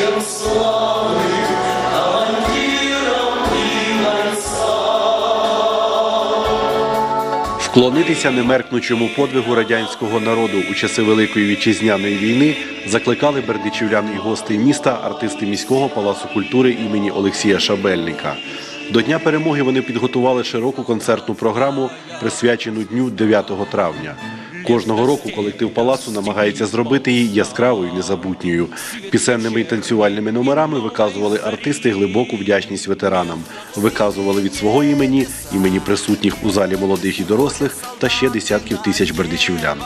вічем слави, авантірам. Вклонитися немеркнучому подвигу радянського народу у часи Великої вітчизняної війни закликали бердичівлян і гости міста артисти міського палацу культури імені Олексія Шабельника. До Дня перемоги вони підготували широку концертну програму, присвячену дню 9 травня. Кожного року колектив палацу намагається зробити її яскравою і незабутньою. Пісенними і танцювальними номерами виказували артисти глибоку вдячність ветеранам, виказували від свого імені, імені присутніх у залі молодих і дорослих та ще десятків тисяч бердичівлян.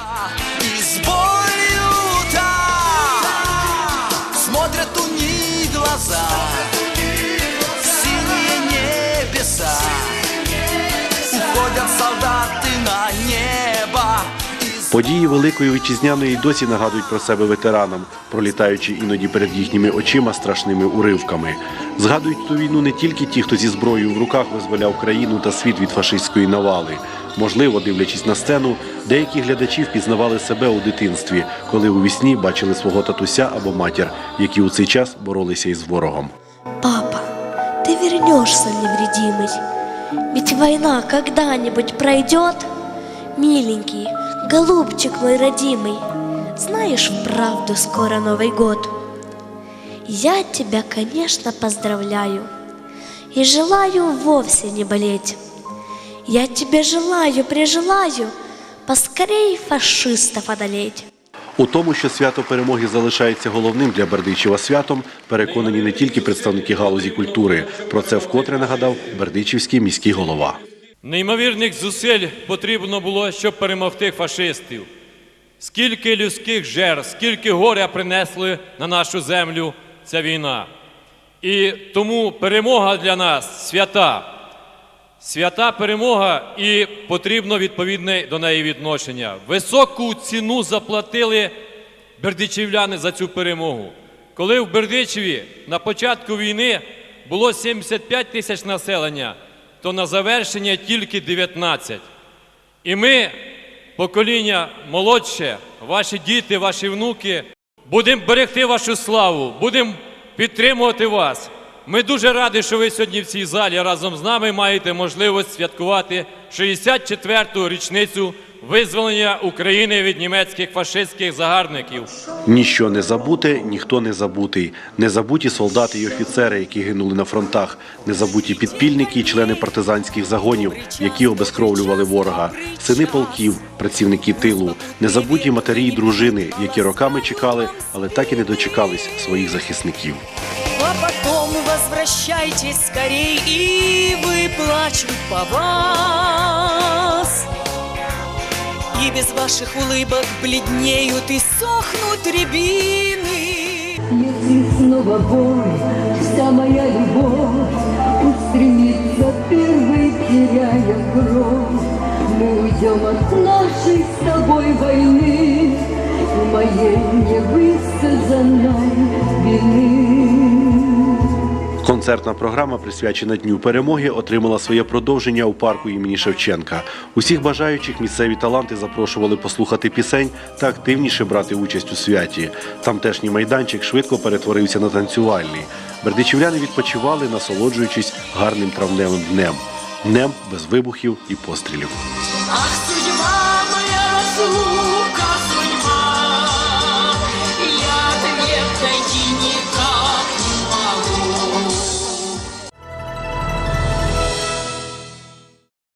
Події Великої вітчизняної досі нагадують про себе ветеранам, пролітаючи іноді перед їхніми очима страшними уривками. Згадують ту війну не тільки ті, хто зі зброєю в руках визволяв країну та світ від фашистської навали. Можливо, дивлячись на сцену, деякі глядачі впізнавали себе у дитинстві, коли у вісні бачили свого татуся або матір, які у цей час боролися із ворогом. Папа, ты вернешься невредимый. Ведь война когда-нибудь пройдет? Миленький, голубчик мой родимый, Знаешь, вправду скоро Новый год. Я тебя, конечно, поздравляю И желаю вовсе не болеть. Я тебе желаю, прижелаю Поскорей фашистов одолеть. У тому, що свято перемоги залишається головним для Бердичева святом, переконані не тільки представники галузі культури. Про це вкотре нагадав Бердичівський міський голова. Неймовірних зусиль потрібно було, щоб перемогти фашистів. Скільки людських жертв, скільки горя принесли на нашу землю ця війна. І тому перемога для нас свята. Свята перемога і потрібно відповідне до неї відношення. Високу ціну заплатили бердичівляни за цю перемогу. Коли в Бердичеві на початку війни було 75 тисяч населення, то на завершення тільки 19. І ми, покоління молодше, ваші діти, ваші внуки, будемо берегти вашу славу, будемо підтримувати вас. Ми дуже раді, що ви сьогодні в цій залі разом з нами маєте можливість святкувати 64-ту річницю визволення України від німецьких фашистських загарбників. Ніщо не забуте, ніхто не забутий. Не забуті солдати і офіцери, які гинули на фронтах, не забуті підпільники і члени партизанських загонів, які обезкровлювали ворога, сини полків, працівники тилу, не забуті матері і дружини, які роками чекали, але так і не дочекались своїх захисників. А потом возвращайтесь скорей И выплачут по вас И без ваших улыбок бледнеют И сохнут рябины. Если снова бой, вся моя любовь Устремится первой, теряя кровь. Мы уйдем от нашей с тобой войны И моей невысказанной вины Концертна програма, присвячена Дню перемоги, отримала своє продовження у парку імені Шевченка. Усіх бажаючих місцеві таланти запрошували послухати пісень та активніше брати участь у святі. Тамтешній майданчик швидко перетворився на танцювальний. Бердичівляни відпочивали, насолоджуючись гарним травневим днем. Днем без вибухів і пострілів. Ах, моя разумна